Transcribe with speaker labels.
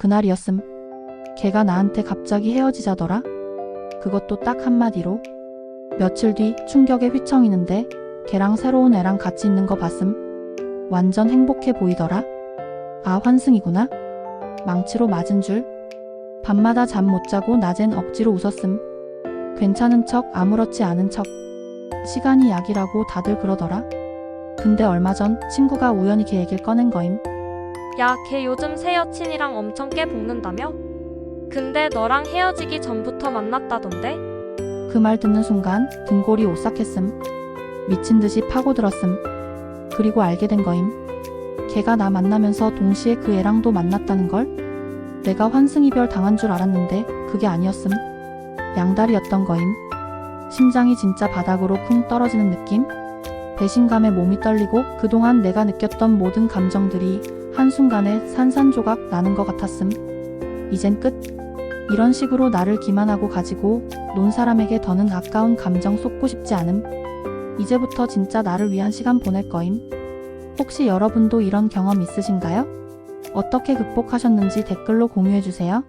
Speaker 1: 그날이었음. 걔가 나한테 갑자기 헤어지자더라. 그것도 딱 한마디로. 며칠 뒤 충격에 휘청이는데 걔랑 새로운 애랑 같이 있는 거 봤음. 완전 행복해 보이더라. 아, 환승이구나. 망치로 맞은 줄. 밤마다 잠 못 자고 낮엔 억지로 웃었음. 괜찮은 척, 아무렇지 않은 척. 시간이 약이라고 다들 그러더라. 근데 얼마 전 친구가 우연히 걔 얘길 꺼낸 거임.
Speaker 2: 야, 걔 요즘 새 여친이랑 엄청 깨 볶는다며? 근데 너랑 헤어지기 전부터 만났다던데?
Speaker 1: 그 말 듣는 순간 등골이 오싹했음. 미친 듯이 파고들었음. 그리고 알게 된 거임. 걔가 나 만나면서 동시에 그 애랑도 만났다는 걸? 내가 환승이별 당한 줄 알았는데 그게 아니었음. 양다리였던 거임. 심장이 진짜 바닥으로 쿵 떨어지는 느낌? 배신감에 몸이 떨리고 그동안 내가 느꼈던 모든 감정들이 한순간에 산산조각 나는 것 같았음. 이젠 끝. 이런 식으로 나를 기만하고 가지고 논 사람에게 더는 아까운 감정 쏟고 싶지 않음. 이제부터 진짜 나를 위한 시간 보낼 거임. 혹시 여러분도 이런 경험 있으신가요? 어떻게 극복하셨는지 댓글로 공유해주세요.